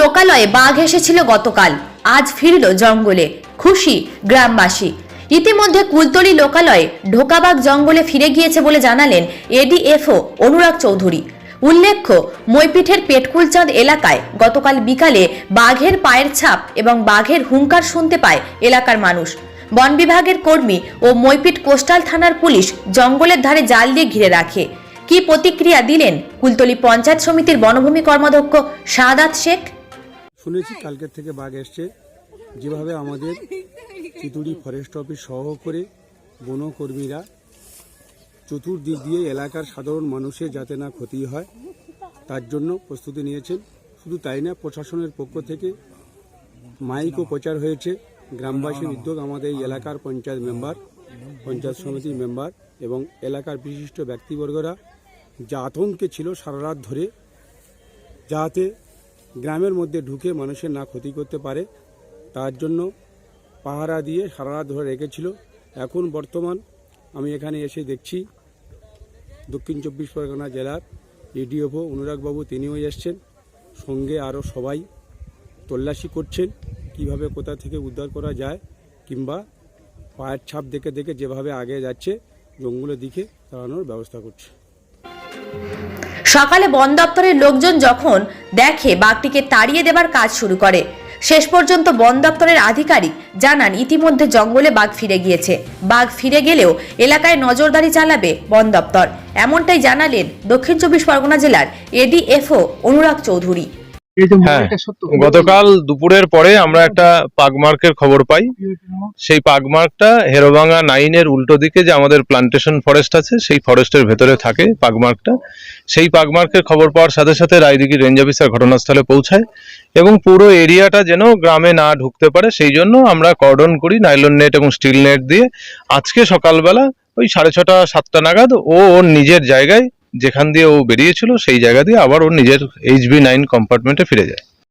লোকালয়ে বাঘ এসেছিল গতকাল। আজ ফিরল জঙ্গলে। খুশি গ্রামবাসী। ইতিমধ্যে কুলতলি লোকালয়ে ঢোকাবাগ জঙ্গলে ফিরে গিয়েছে বলে জানালেন এডিএফও অনুরাগ চৌধুরী। উল্লেখ্য, মৈপিঠের পেটকুলচাঁদ এলাকায় গতকাল বিকালে বাঘের পায়ের ছাপ এবং বাঘের হুঙ্কার শুনতে পায় এলাকার মানুষ। বন বিভাগের কর্মী ও মৈপিট কোস্টাল থানার পুলিশ জঙ্গলের ধারে জাল দিয়ে ঘিরে রাখে। কি প্রতিক্রিয়া দিলেন কুলতলি পঞ্চায়েত সমিতির বনভূমি কর্মাধ্যক্ষ শাহাদাত শেখ? শুনেছি কালকের থেকে বাঘ এসছে। যেভাবে আমাদের চিতুড়ি ফরেস্ট অফিস সহ করে বনকর্মীরা চতুর্দিক দিয়ে এলাকার সাধারণ মানুষের যাতে না ক্ষতি হয়, তার জন্য প্রস্তুতি নিয়েছেন। শুধু তাই না, প্রশাসনের পক্ষ থেকে মাইকও প্রচার হয়েছে। গ্রামবাসীর উদ্যোগ আমাদের এই এলাকার পঞ্চায়েত মেম্বার, পঞ্চায়েত সমিতির মেম্বার এবং এলাকার বিশিষ্ট ব্যক্তিবর্গরা যা আতঙ্কে ছিল সারা রাত ধরে, যাতে গ্রামের মধ্যে ঢুকে মানুষের না ক্ষতি করতে পারে, তার জন্য পাহারা দিয়ে সারা রাত ধরে রেখেছিল। এখন বর্তমান আমি এখানে এসে দেখছি, দক্ষিণ চব্বিশ পরগনা জেলার এডিওভো অনুরাগবাবু তিনিও এসছেন। সঙ্গে আরও সবাই তল্লাশি করছেন, কীভাবে কোথা থেকে উদ্ধার করা যায় কিংবা পায়ের ছাপ দেখে দেখে যেভাবে আগে যাচ্ছে, জঙ্গলের দিকে তাড়ানোর ব্যবস্থা করছে। সকালে বন দপ্তরের লোকজন যখন দেখে বাঘটিকে তাড়িয়ে দেবার কাজ শুরু করে, শেষ পর্যন্ত বন দপ্তরের আধিকারিক জানান ইতিমধ্যে জঙ্গলে বাঘ ফিরে গিয়েছে। বাঘ ফিরে গেলেও এলাকায় নজরদারি চালাবে বন দপ্তর। এমনটাই জানালেন দক্ষিণ চব্বিশ পরগনা জেলার এডিএফও অনুরাগ চৌধুরী। গতকাল দুপুরের পরে আমরা একটা পাগমার্কের খবর পাই। সেই পাগমার্কটা হেরোভাঙা নাইনের উল্টো দিকে যে আমাদের প্লান্টেশন ফরেস্ট আছে সেই ফরেস্টের ভেতরে থাকে পাগমার্কটা সেই পাগমার্কের খবর পাওয়ার সাথে সাথে রায়দিঘি রেঞ্জ অফিসার ঘটনাস্থলে পৌঁছায় এবং পুরো এরিয়াটা যেন গ্রামে না ঢুকতে পারে সেই জন্য আমরা কর্ডন করি নাইলন নেট এবং স্টিল নেট দিয়ে। আজকে সকালবেলা ওই সাড়ে ছটা সাতটা নাগাদ ও ওর নিজের জায়গায় যেখান দিয়ে ও বেরিয়েছিল, সেই জায়গা দিয়ে আবার ও নিজের এইচবি নাইন কম্পার্টমেন্টে ফিরে যায়।